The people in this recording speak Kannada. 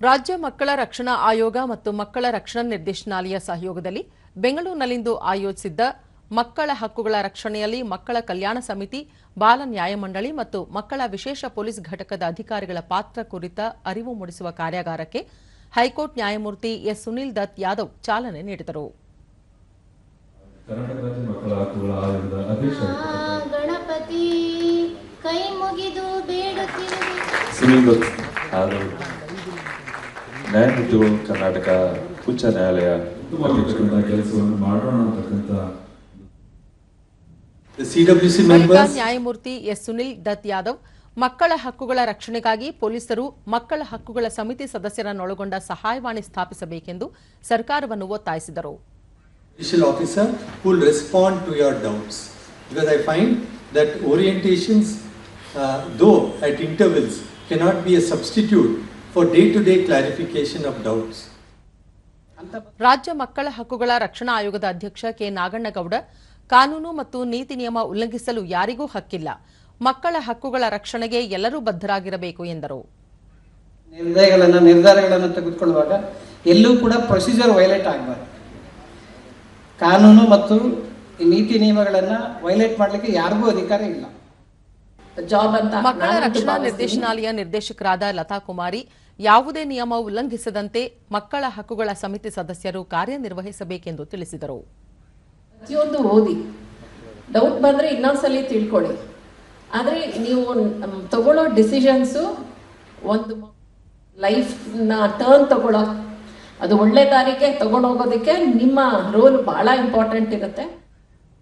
ರಾಜ್ಯ ಮಕ್ಕಳ ರಕ್ಷಣಾ ಆಯೋಗ ಮತ್ತು ಮಕ್ಕಳ ರಕ್ಷಣಾ ನಿರ್ದೇಶನಾಲಯ ಸಹಯೋಗದಲ್ಲಿ ಬೆಂಗಳೂರಿನಲ್ಲಿಂದು ಆಯೋಜಿಸಿದ್ದ ಮಕ್ಕಳ ಹಕ್ಕುಗಳ ರಕ್ಷಣೆಯಲ್ಲಿ ಮಕ್ಕಳ ಕಲ್ಯಾಣ ಸಮಿತಿ ಬಾಲ ನ್ಯಾಯಮಂಡಳಿ ಮತ್ತು ಮಕ್ಕಳ ವಿಶೇಷ ಪೊಲೀಸ್ ಘಟಕದ ಅಧಿಕಾರಿಗಳ ಪಾತ್ರ ಕುರಿತ ಅರಿವು ಮೂಡಿಸುವ ಕಾರ್ಯಾಗಾರಕ್ಕೆ ಹೈಕೋರ್ಟ್ ನ್ಯಾಯಮೂರ್ತಿ ಎಸ್. ಸುನಿಲ್ ದತ್ ಯಾದವ್ ಚಾಲನೆ ನೀಡಿದರು. ಗಣಪತಿ ಕೈ ಮುಗಿದು ಬೇಡುತ್ತಿರುವೆ ಸುನೀಲ್ ದತ್ ಹಾಗೂ ನ್ಯಾಯಮೂರ್ತಿಗಳು ಕರ್ನಾಟಕ ಉಚ್ಚ ನ್ಯಾಯಾಲಯ ಕೆಲಸವನ್ನು ಮಾಡೋಣ ಅಂತಕ್ಕಂಥ ನ್ಯಾಯಮೂರ್ತಿ ಎಸ್ ಸುನಿಲ್ ದತ್ ಯಾದವ್ ಮಕ್ಕಳ ಹಕ್ಕುಗಳ ರಕ್ಷಣೆಗಾಗಿ ಪೊಲೀಸರು ಮಕ್ಕಳ ಹಕ್ಕುಗಳ ಸಮಿತಿ ಸದಸ್ಯರನ್ನೊಳಗೊಂಡ ಸಹಾಯವಾಣಿ ಸ್ಥಾಪಿಸಬೇಕೆಂದು ಸರ್ಕಾರವನ್ನು ಒತ್ತಾಯಿಸಿದರು judicial officer who will respond to your doubts. Because I find that orientations, uh, though at intervals, cannot be a substitute for day-to-day clarification of doubts. ರಾಜ್ಯ ಮಕ್ಕಳ ಹಕ್ಕುಗಳ ರಕ್ಷಣಾ ಆಯೋಗದ ಅಧ್ಯಕ್ಷ ಕೆ. ನಾಗಣ್ಣಗೌಡ ಕಾನೂನು ಮತ್ತು ನೀತಿ ನಿಯಮ ಉಲ್ಲಂಘಿಸಲು ಯಾರಿಗೂ ಹಕ್ಕಿಲ್ಲ. ಮಕ್ಕಳ ಹಕ್ಕುಗಳ ರಕ್ಷಣೆಗೆ ಎಲ್ಲರೂ ಬದ್ಧರಾಗಿರಬೇಕು ಎಂದರು. ನಿರ್ಣಯಗಳನ್ನು ನಿರ್ಧಾರಗಳನ್ನು ತೆಗೆದುಕೊಳ್ಳುವಾಗ ಎಲ್ಲೂ ಕೂಡ ಪ್ರೊಸೀಜರ್ ವೈಲೇಟ್ ಆಗಬಾರದು. ಕಾನೂನು ಮತ್ತು ನೀತಿ ನಿಯಮಗಳನ್ನು ವೈಲೇಟ್ ಮಾಡಲಿಕ್ಕೆ ಯಾರಿಗೂ ಅಧಿಕಾರ ಇಲ್ಲ. ಜಾಬ್ ಅಂತ ಮಕ್ಕಳ ರಕ್ಷಣಾ ನಿರ್ದೇಶನಾಲಯ ನಿರ್ದೇಶಕರಾದ ಲತಾ ಕುಮಾರಿ ಯಾವುದೇ ನಿಯಮ ಉಲ್ಲಂಘಿಸದಂತೆ ಮಕ್ಕಳ ಹಕ್ಕುಗಳ ಸಮಿತಿ ಸದಸ್ಯರು ಕಾರ್ಯನಿರ್ವಹಿಸಬೇಕೆಂದು ತಿಳಿಸಿದರು. ಪ್ರತಿಯೊಂದು ಓದಿ ಡೌಟ್ ಬಂದ್ರೆ ಇನ್ನೊಂದ್ಸಲಿ ತಿಳ್ಕೊಳ್ಳಿ. ಆದ್ರೆ ನೀವು ತಗೊಳ್ಳೋ ಡಿಸಿಷನ್ಸು ಒಂದು ಲೈಫ್ನ ಟರ್ನ್ ತಗೊಳ್ಳೋ ಅದು ಒಳ್ಳೆ ದಾರಿಗೆ ತಗೊಂಡೋಗೋದಕ್ಕೆ ನಿಮ್ಮ ರೋಲ್ ಬಹಳ ಇಂಪಾರ್ಟೆಂಟ್ ಇರುತ್ತೆ.